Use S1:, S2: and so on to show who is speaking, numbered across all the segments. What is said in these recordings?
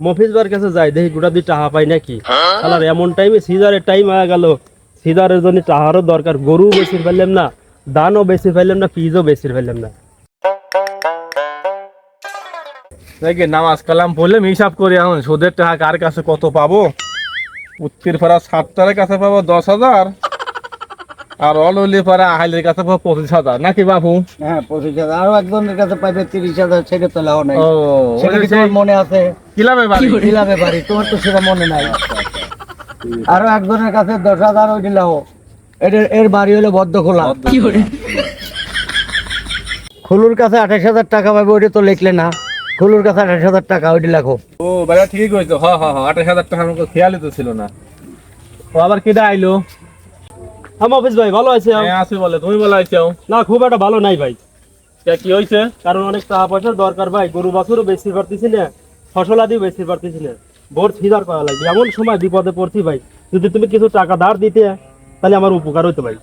S1: মফিজ বার কাছে যাই দেখি গোটা দুই টাকা পাই নাকি। শালার এমন টাইমে সিজারের টাইম হয়ে গেল। সিজারের জন্য টাকারও দরকার গরু বেশি ফেললাম না দানও বেশি ফেললাম না পিজও বেশি ফেললাম না।
S2: দেখি নামাজ কালাম পড়লাম হিসাব করি এখন সুদের টাকা কার কাছে কত পাবো? উত্তির পাড়া সাতটার কাছে পাবো দশ হাজার আর অললি পাড়া আহাইলের কাছে পাবো পঁচিশ হাজার। নাকি বাবু
S3: হ্যাঁ পঁচিশ হাজার। আরও একজনের কাছে পাইবে তিরিশ হাজার সেটা তো লাভ নাই।
S2: ও
S3: সেটা মনে আছে?
S2: কিলামে বাড়ি।
S3: দিলামে বাড়ি তোমার তো সেটা মনে নাই। আরও একজনের কাছে দশ হাজার ওই এর বাড়ি হলো বদ্ধ খোলা খুলুর কাছে আঠাশ হাজার টাকা পাবে ওইটা তো লিখলে না। খুলুর কাছে আঠাশ হাজার টাকা ওইটি লেখো।
S2: ও বাড়া ঠিকই কইছো। হ হ হ আঠাশ হাজার টাকা আমাকে খেয়ালই তো ছিল না। ও আবার কেডা আইলো?
S1: হ্যাঁ মফিজ ভাই ভালো আছে
S2: হ্যাঁ আসি বলে তুমি বলে আইছো?
S1: না খুব একটা ভালো নাই ভাই।
S2: কে কি হইছে?
S1: কারণ অনেক টাকা পয়সার দরকার ভাই। গরু বাছুরও বেশি পারতেছি না। ফসল আদিও বেশি পারতেছি না ভোর ফিজার করা লাগবে। এমন সময় বিপদে পড়ছি ভাই। যদি তুমি কিছু টাকা ধার দিতে তাহলে আমার উপকার হতো ভাই।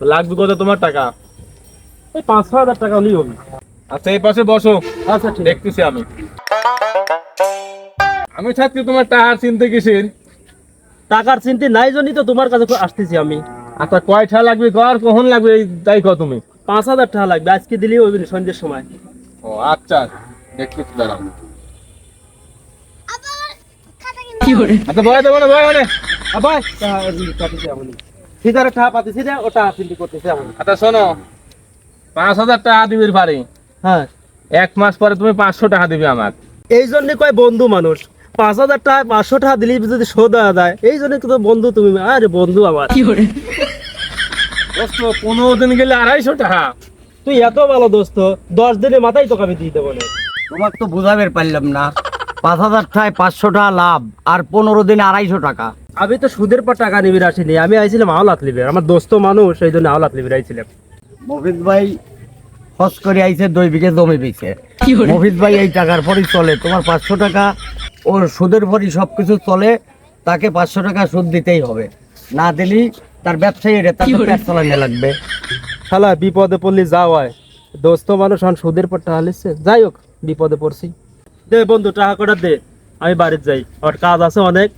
S2: লাগবে কত তোমার টাকা?
S1: এই পাঁচ ছ হাজার টাকা হলেই হবে।
S2: আচ্ছা এই পাশে বসো।
S1: আচ্ছা ঠিক
S2: দেখতেছি আমি। আমি থাকছি তোমার টাকার চিনতে কিসের?
S1: টাকার চিন্তা নাই জন্যই তো তোমার কাছে আসতেছি আমি।
S2: আচ্ছা কয়টা লাগবে কর কখন লাগবে এই তাই কত তুমি।
S1: পাঁচ হাজার টাকা লাগবে আজকে দিলেই ওই সন্ধ্যের সময়।
S2: ও আচ্ছা। দেখতেছি দাঁড়াও। আচ্ছা বয় দেবো না বয় মানে
S1: আবার পাতিছি টাকা পাতিছি না ও টাকা করতেছি
S2: আচ্ছা শোনো। পাঁচ হাজার টাকা দিবি পারি
S1: হ্যাঁ।
S2: এক মাস পরে তুমি পাঁচশো টাকা দিবে আমার
S1: এই জন্য কয় বন্ধু মানুষ। পাঁচ হাজার টাকা পাঁচশো টাকা যদি শোধ যায় এই জন্য কিন্তু বন্ধু তুমি। আরে বন্ধু আমার।
S2: দোস্ত পনেরো দিন গেলে আড়াইশো টাকা।
S1: তুই এত ভালো দোস্ত দশ দিনের মাথায় তোকে আমি দিয়ে দেবো না।
S3: তোমার তো বুঝাবে পারলাম না। পাঁচ হাজার টাকায় পাঁচশো টাকা লাভ আর পনেরো দিনে আড়াইশো টাকা।
S1: আমি তো সুদের পর টাকা নিবির আসিনি আমি আইছিলাম আওলাত লিবির আমার দোস্ত মানুষ এই জন্য আওলাত লিবির আইছিলাম।
S3: মফিজ ভাই হস করে আইছে দুই বিঘে জমি পেয়েছে মফিজ ভাই এই টাকার পরই চলে তোমার পাঁচশো টাকা ওর সুদের পরই সব কিছু চলে তাকে পাঁচশো টাকা সুদ দিতেই হবে। না দিলি তার ব্যবসায়ী রে তাকে পেট চালানো লাগবে।
S1: শালা বিপদে পড়লি যাও হয় দোস্ত মানুষ সুদের পর টাকা লিখছে যাই হোক বিপদে পড়ছি। দে বন্ধু টাকা কটা দে আমি বাড়িতে যাই। আমার কাজ আছে অনেক।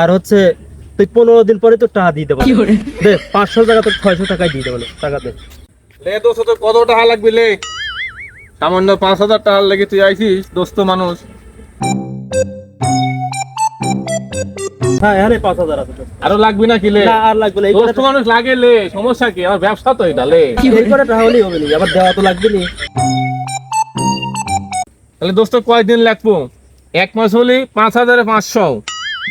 S1: আর হচ্ছে তুই পনেরো দিন পরে তো টাকা দিয়ে দেবো দে পাঁচশো টাকা তো ছয়শো টাকায় দিয়ে দেবো টাকা দে।
S2: লে দোস্ত কত টাকা লাগবে লে? সামান্য পাঁচ হাজার টাকা লেগে তুই আইছিস দোস্ত মানুষ।
S1: হ্যাঁ এখানে পাঁচ হাজার আছে।
S2: আরও লাগবে না কি লে?
S1: না আর লাগবে না
S2: দোস্ত মানুষ লাগে লে সমস্যা কি? আমার ব্যবসা তো এটা লে।
S1: এই কটা টাকা হলেই হবে নি আবার দেওয়া তো লাগবে নি।
S2: তাহলে দোস্ত কয়দিন লাগবো? এক মাস হলে পাঁচ হাজারে পাঁচশো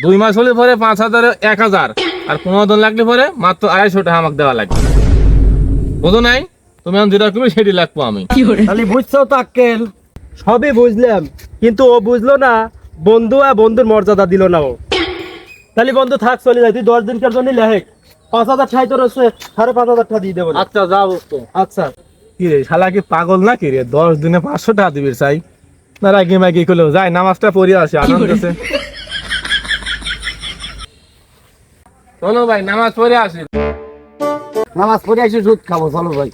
S2: দুই মাস হলে পরে পাঁচ হাজারে এক হাজার আর পনেরো দিন লাগলে পরে মাত্র আড়াইশো টাকা আমাকে দেওয়া লাগবে। বুঝো নাই? তুমি এখন যেটা করবে সেটি লাগবো আমি।
S3: তাহলে বুঝছ তো আক্কেল?
S1: সবই বুঝলাম কিন্তু ও বুঝলো না বন্ধু আর বন্ধুর মর্যাদা দিল না ও। তাহলে বন্ধু থাক চলে যায় তুই দশ দিনকার জন্য লেহেক। পাঁচ হাজার ঠাই তোর হচ্ছে সাড়ে পাঁচ হাজার টাকা দিয়ে দেবো
S2: আচ্ছা যা দোস্ত।
S1: আচ্ছা।
S2: কি রে শালা কি পাগল না কি রে? দশ দিনে পাঁচশো টাকা দিবি চাই। না রাগি মাগি করলেও যাই নামাজটা পড়ে আসি আনন্দ আছে। চলো ভাই নামাজ পড়ে আসি।
S3: নামাজ পড়ে আসি সুদ খাব চলো ভাই।